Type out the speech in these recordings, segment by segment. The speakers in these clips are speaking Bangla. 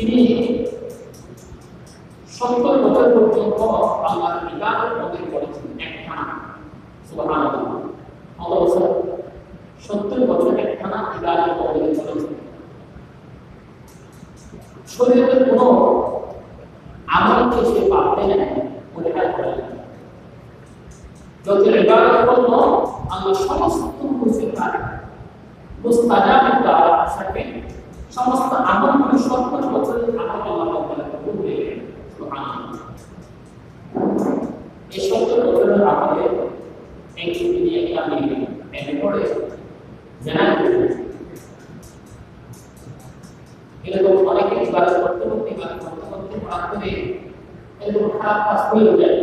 তিনি সত্তর বছর পর্যন্ত আল্লাহর ইবাদত মধ্যে করেছেন একখানা। কত বছর সত্তর বছর একখানা ইবাদত মধ্যে করেছেন শরীরের কোনো আমলকে সে পারতে না পরিহার করে না। যত ইবাদত করল, আল্লাহ সমস্ত মুসিবত মুস্তাজাব দ্বারা থাকে। সমস্ত আমল মানে। এই সত্তর বছরের আমলে এনে পড়ে জানা এরকম অনেকে করতে করতে করতে করতে করে এরকম খারাপ কাজ হয়ে যায়।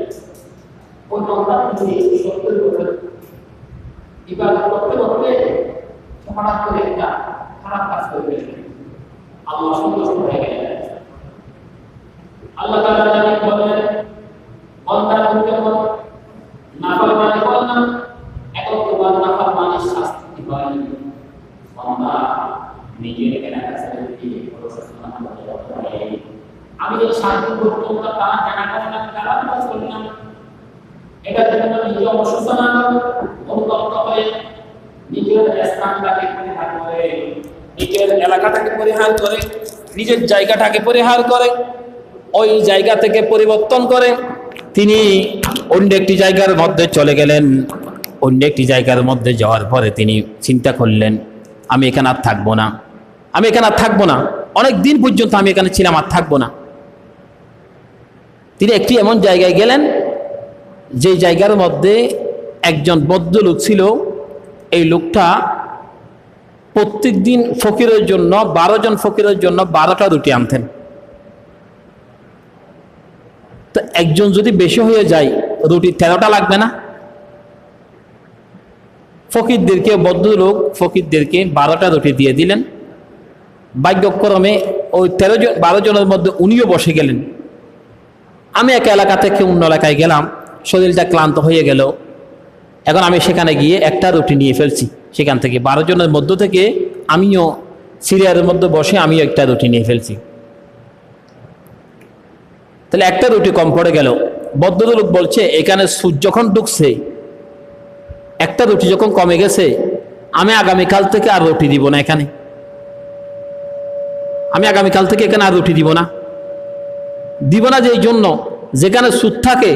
ওই যদি বছর ইবাদত করতে করতে হঠাৎ করে একটা খারাপ কাজ ফেলবে আল্লাহ সন্তুষ্ট হয়ে গেলেন। আল্লাহ তাআলা জানি বলেন বান্দা মুখে বল নাফরমানি করলাম এখন তোমার নাফরমানি শাস্তি হয় বান্দা নিজের এলাকা ছেড়ে দিয়ে আমি যে শান্তি করতাম, তা জানা করলাম খারাপ কাজ করলাম এটা জন্য নিজে অসুস্থতা অনুতপ্ত হয়ে নিজের স্থানটাকে পরিহার করে নিজের এলাকাটাকে পরিহার করে, নিজের জায়গাটাকে পরিহার করে, ওই জায়গা থেকে পরিবর্তন করে তিনি অন্য একটি জায়গার মধ্যে চলে গেলেন। অন্য একটি জায়গার মধ্যে যাওয়ার পরে তিনি চিন্তা করলেন, আমি এখানে আর থাকব না। আমি এখানে আর থাকব না। অনেক দিন পর্যন্ত আমি এখানে ছিলাম, আর থাকব না। তিনি একটি এমন জায়গায় গেলেন, যে জায়গার মধ্যে একজন বদ্ধ লোক ছিল। এই লোকটা প্রত্যেক দিন ফকিরের জন্য, বারো জন ফকিরের জন্য বারোটা রুটি আনতেন। তো একজন যদি বেশি হয়ে যায়, রুটি তেরোটা লাগবে না? ফকিরদেরকে লোক ফকিরদেরকে বারোটা রুটি দিয়ে দিলেন। ভাগ্যক্রমে ওই তেরো জন, বারো জনের মধ্যে উনিও বসে গেলেন। আমি এক এলাকা থেকে অন্য এলাকায় গেলাম, শরীরটা ক্লান্ত হয়ে গেল। এখন আমি সেখানে গিয়ে একটা রুটি নিয়ে ফেলছি। সেখান থেকে বারো জনের মধ্য থেকে আমিও সিরিয়ালের মধ্যে বসে আমিও একটা রুটি নিয়ে ফেলছি। তাহলে একটা রুটি কম পড়ে গেল। বদ্ধলোক বলছে, এখানে সূর্য যখন ঢুকছে, একটা রুটি যখন কমে গেছে, আমি আগামীকাল থেকে আর রুটি দিব না এখানে। আমি আগামীকাল থেকে এখানে আর রুটি দিব না। দিব না যে এই জন্য, যেখানে সুদ থাকে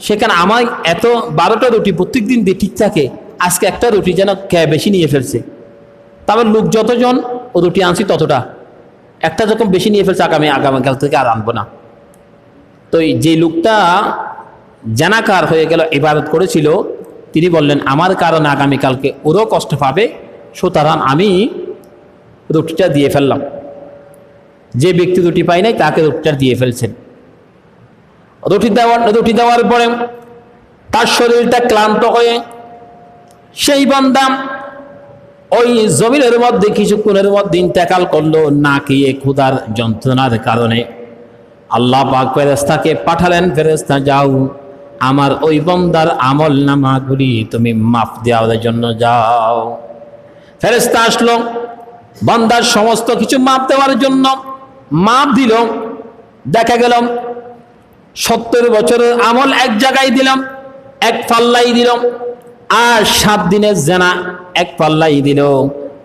সেখানে আমার এত বারোটা রুটি প্রত্যেক দিন দিয়ে ঠিক থাকে, আজকে একটা রুটি যেন কে বেশি নিয়ে ফেলছে। তারপর লোক যতজন ও রুটি আনছি ততটা। একটা যখন বেশি নিয়ে ফেলছে, আগামী আগামীকাল থেকে আর আনব না। তো যে লোকটা জানাকার হয়ে গেল, ইবাদত করেছিল, তিনি বললেন, আমার কারণে আগামীকালকে ওরও কষ্ট পাবে, সুতরাং আমি রুটিটা দিয়ে ফেললাম। যে ব্যক্তি রুটি পায় নাই, তাকে রুটিটা দিয়ে ফেলছেন। রুটি দেওয়ার রুটি দেওয়ার পরে তার শরীরটা ক্লান্ত হয়ে সেই বান্দাম ওই জমিনের মধ্যে, কিছুক্ষণের মধ্যে ইন্তেকাল করল না খেয়ে ক্ষুধার যন্ত্রণার কারণে। আল্লাহ পাক ফেরেস্তাকে পাঠালেন ফেরেস্তা যাও, আমার ওই বন্দার আমল নামাগুলি তুমি মাফ দেওয়ার জন্য যাও। ফেরেস্তা আসলো, বন্দার সমস্ত কিছু মাপ দেওয়ার জন্য মাপ দিল, দেখা গেল সত্তর বছরের আমল এক জায়গায় দিলাম, এক পাল্লাই দিলাম, আর সাত দিনের জেনা এক পাল্লাই দিল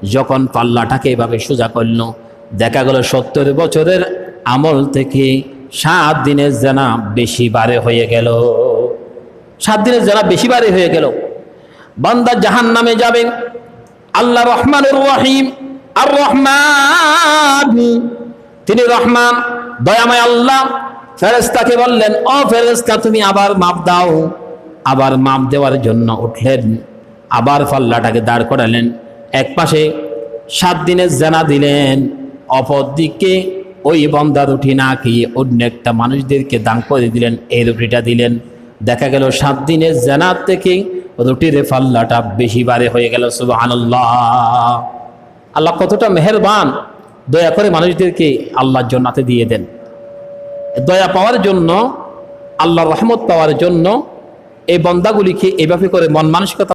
যখন পাল্লাটাকে এভাবে সোজা করল, দেখা গেল সত্তর বছরের আমল থেকে সাত দিনের জেনা বেশি বারে হয়ে গেল। সাত দিনের জেনা বেশি বারে হয়ে গেল। বান্দা জাহান নামে যাবে। আল্লাহ রহমানুর রহিম, আর রহমান। তিনি রহমান, দয়াময় আল্লাহ। ফেরেস্তাকে বললেন, ও ফেরেস্তা তুমি আবার মাপ দাও। আবার মাপ দেওয়ার জন্য উঠলেন। আবার পাল্লাটাকে দাঁড় করালেন। এক পাশে সাত দিনের জানা দিলেন। অপর দিকে ওই বন্দা রুটি না খেয়ে অন্য একটা মানুষদেরকে দান করে দিলেন। এই রুটিটা দিলেন। দেখা গেল সাত দিনের জানার থেকে রুটির পাল্লাটা বেশি বারে হয়ে গেল। সুবাহ আল্লাহ কতটা মেহেরবান। দয়া করে মানুষদেরকে আল্লাহর জন্নাতে দিয়ে দেন। দয়া পাওয়ার জন্য আল্লাহর রহমত পাওয়ার জন্য এই বন্দাগুলিকে এভাবে করে মন মানসিকতা